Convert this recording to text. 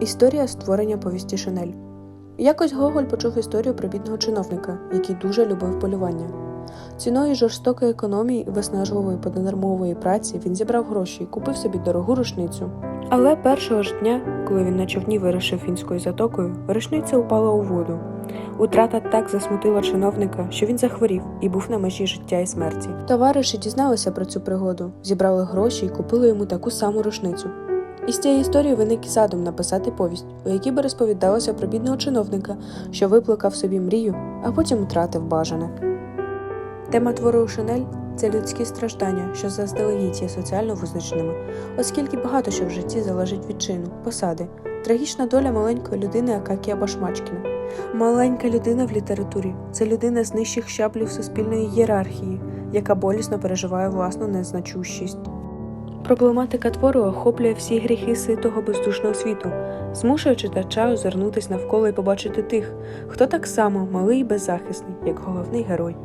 Історія створення повісті Шинель. Якось Гоголь почув історію про бідного чиновника, який дуже любив полювання. Ціною жорстокої економії і виснажливої понаднормової праці він зібрав гроші і купив собі дорогу рушницю. Але першого ж дня, коли він на човні вирушив фінською затокою, рушниця упала у воду. Утрата так засмутила чиновника, що він захворів і був на межі життя і смерті. Товариші дізналися про цю пригоду, зібрали гроші і купили йому таку саму рушницю. Із цієї історії виник і задум написати повість, у якій би розповідалося про бідного чиновника, що виплакав собі мрію, а потім втратив бажане. Тема твору Шинель це людські страждання, що заздалегідь є соціально визначеними, оскільки багато що в житті залежить від чину, посади, трагічна доля маленької людини Акакія Башмачкіна. Маленька людина в літературі це людина з нижчих щаблів суспільної ієрархії, яка болісно переживає власну незначущість. Проблематика твору охоплює всі гріхи ситого бездушного світу, змушує читача озирнутись навколо і побачити тих, хто так само малий і беззахисний, як головний герой.